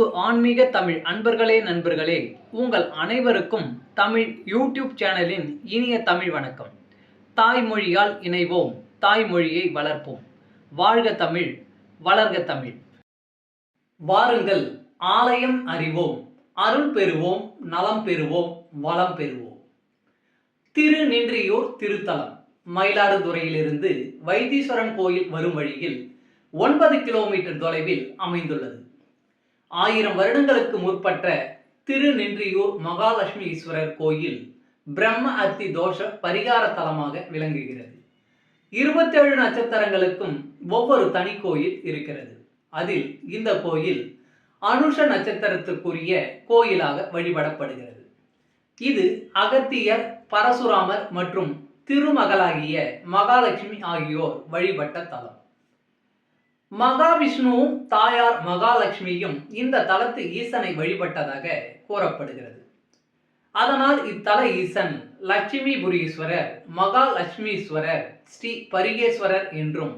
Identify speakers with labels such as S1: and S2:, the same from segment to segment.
S1: அன்பு ஆன்மீக தமிழ் அன்பர்களே நண்பர்களே உங்கள் அனைவருக்கும் தமிழ் யூடியூப் சேனலின் இனிய தமிழ் வணக்கம். தாய்மொழியால் இணைவோம் தாய்மொழியை வளர்ப்போம். வாழ்க தமிழ் வளர்க தமிழ். வாருங்கள் ஆலயம் அறிவோம் அருள் பெறுவோம் நலம் பெறுவோம் வளம் பெறுவோம். திருநின்றியூர் திருத்தலம் மயிலாடுதுறையிலிருந்து வைத்தீஸ்வரன் கோயில் வரும் வழியில் ஒன்பது கிலோமீட்டர் தொலைவில் அமைந்துள்ளது. ஆயிரம் வருடங்களுக்கு முற்பட்ட திருநின்றியூர் மகாலட்சுமி ஈஸ்வரர் கோயில் பிரம்ம அத்தி தோஷ பரிகார தலமாக விளங்குகிறது. இருபத்தேழு நட்சத்திரங்களுக்கும் ஒவ்வொரு தனி கோயில் இருக்கிறது. அதில் இந்த கோயில் அனுஷ நட்சத்திரத்துக்குரிய கோயிலாக வழிபடப்படுகிறது. இது அகத்தியர் பரசுராமர் மற்றும் திருமகளாகிய மகாலட்சுமி ஆகியோர் வழிபட்ட தலம். மகாவிஷ்ணுவும் தாயார் மகாலட்சுமியும் இந்த தலத்து ஈசனை வழிபட்டதாக கூறப்படுகிறது. அதனால் இத்தல ஈசன் லட்சுமிபுரீஸ்வரர் மகாலட்சுமீஸ்வரர் ஸ்ரீ பரிகேஸ்வரர் என்றும்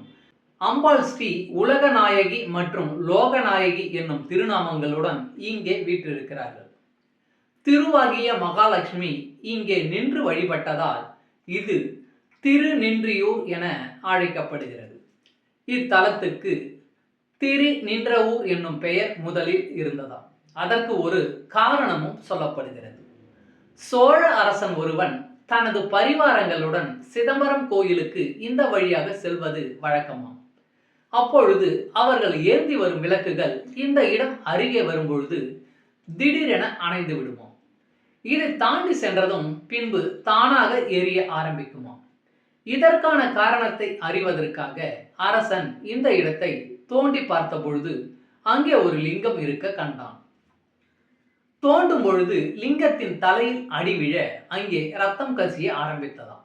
S1: அம்பாள் ஸ்ரீ உலகநாயகி மற்றும் லோகநாயகி என்னும் திருநாமங்களுடன் இங்கே வீற்றிருக்கிறார்கள். திருவாகிய மகாலட்சுமி இங்கே நின்று வழிபட்டதால் இது திருநின்றியூர் என அழைக்கப்படுகிறது. இத்தலத்துக்கு திரி நின்ற ஊர் என்னும் பெயர் முதலில் இருந்ததாம். அதற்கு ஒரு காரணமும் சொல்லப்படுகிறது. சோழ அரசன் ஒருவன் தனது பரிவாரங்களுடன் சிதம்பரம் கோயிலுக்கு இந்த வழியாக செல்வது வழக்கமாம். அப்பொழுது அவர்கள் ஏந்தி வரும் விளக்குகள் இந்த இடம் அருகே வரும்பொழுது திடீரென அணைந்து விடுமாம். இதை தாண்டி சென்றதும் பின்பு தானாக எரிய ஆரம்பிக்குமாம். இதற்கான காரணத்தை அறிவதற்காக அரசன் இந்த இடத்தை தோண்டி பார்த்த பொழுது அங்கே ஒரு லிங்கம் இருக்க கண்டான். தோண்டும் பொழுது லிங்கத்தின் தலையில் அடிவிழ அங்கே ரத்தம் கசிய ஆரம்பித்ததாம்.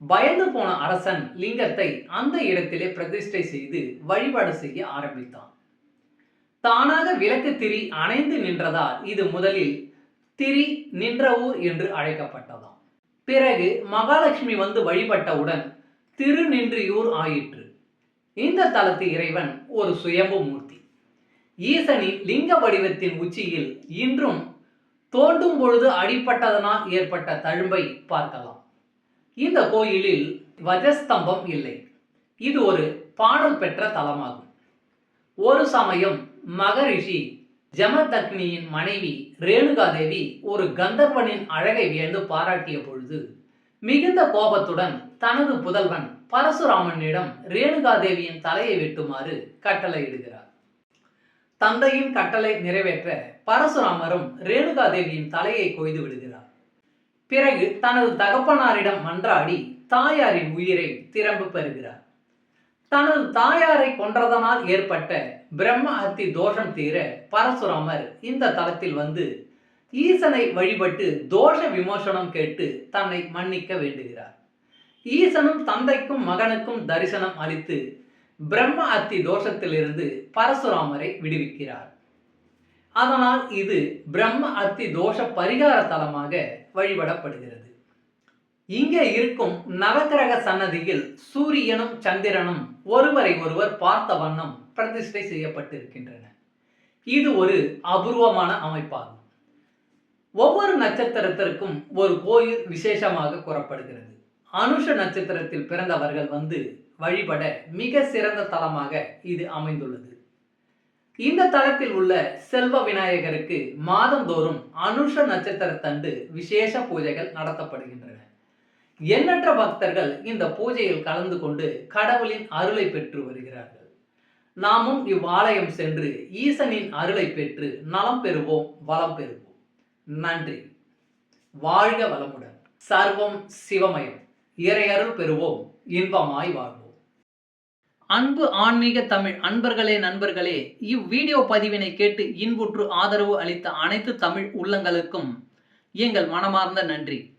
S1: பயந்து போன அரசன் லிங்கத்தை அந்த இடத்திலே பிரதிஷ்டை செய்து வழிபாடு செய்ய ஆரம்பித்தான். தானாக விளக்கு திரி அணைந்து நின்றதால் இது முதலில் திரி நின்ற ஊர் என்று அழைக்கப்பட்டதாம். பிறகு மகாலட்சுமி வந்து வழிபட்டவுடன் திருநின்றியூர் ஆயிற்று. இந்த தலத்து இறைவன் ஒரு சுயம்பு மூர்த்தி. ஈசனின் லிங்க வடிவத்தின் உச்சியில் இன்றும் தோண்டும் பொழுது அடிப்பட்டதனால் ஏற்பட்ட தழும்பை பார்க்கலாம். இந்த கோயிலில் வஜஸ்தம்பம் இல்லை. இது ஒரு பாடல் பெற்ற தலமாகும். ஒரு சமயம் மகரிஷி ஜமதக்னியின் மனைவி ரேணுகாதேவி ஒரு கந்தர்வனின் அழகை வியந்து பாராட்டிய பொழுது மிகுந்த கோபத்துடன் தனது புதல்வன் பரசுராமனிடம் ரேணுகாதேவியின் தலையை வெட்டுமாறு கட்டளையிடுகிறார். தந்தையின் கட்டளை நிறைவேற்ற பரசுராமரும் ரேணுகாதேவியின் தலையை கொய்து விடுகிறார். பிறகு தனது தகப்பனாரிடம் மன்றாடி தாயாரின் உயிரை திரும்ப பெறுகிறார். தனது தாயாரை கொன்றதனால் ஏற்பட்ட பிரம்ம ஹத்தி தோஷம் தீர பரசுராமர் இந்த தலத்தில் வந்து ஈசனை வழிபட்டு தோஷ விமோசனம் கேட்டு தன்னை மன்னிக்க வேண்டுகிறார். ஈசனும் தந்தைக்கும் மகனுக்கும் தரிசனம் அளித்து பிரம்ம அத்தி தோஷத்திலிருந்து பரசுராமரை விடுவிக்கிறார். அதனால் இது பிரம்ம அத்தி தோஷ பரிகார தலமாக வழிபடப்படுகிறது. இங்கே இருக்கும் நவக்கிரக சன்னதியில் சூரியனும் சந்திரனும் ஒருவரை ஒருவர் பார்த்த வண்ணம் பிரதிஷ்டை செய்யப்பட்டிருக்கின்றன. இது ஒரு அபூர்வமான அமைப்பாகும். ஒவ்வொரு நட்சத்திரத்திற்கும் ஒரு கோயில் விசேஷமாக கூறப்படுகிறது. அனுஷ நட்சத்திரத்தில் பிறந்தவர்கள் வந்து வழிபட மிக சிறந்த தலமாக இது அமைந்துள்ளது. இந்த தலத்தில் உள்ள செல்வ விநாயகருக்கு மாதந்தோறும் அனுஷ நட்சத்திரத்தண்டு விசேஷ பூஜைகள் நடத்தப்படுகின்றன. எண்ணற்ற பக்தர்கள் இந்த பூஜையில் கலந்து கொண்டு கடவுளின் அருளை பெற்று வருகிறார்கள். நாமும் இவ்வாலயம் சென்று ஈசனின் அருளை பெற்று நலம் பெறுவோம் வளம் பெறுவோம். நன்றி. வாழ்க வளமுடன். சர்வம் சிவமயம். இறையருள் பெறுவோம் இன்பமாய் வாழ்வோம். அன்பு ஆன்மீக தமிழ் அன்பர்களே நண்பர்களே இவ்வீடியோ பதிவினை கேட்டு இன்புற்று ஆதரவு அளித்த அனைத்து தமிழ் உள்ளங்களுக்கும் எங்கள் மனமார்ந்த நன்றி.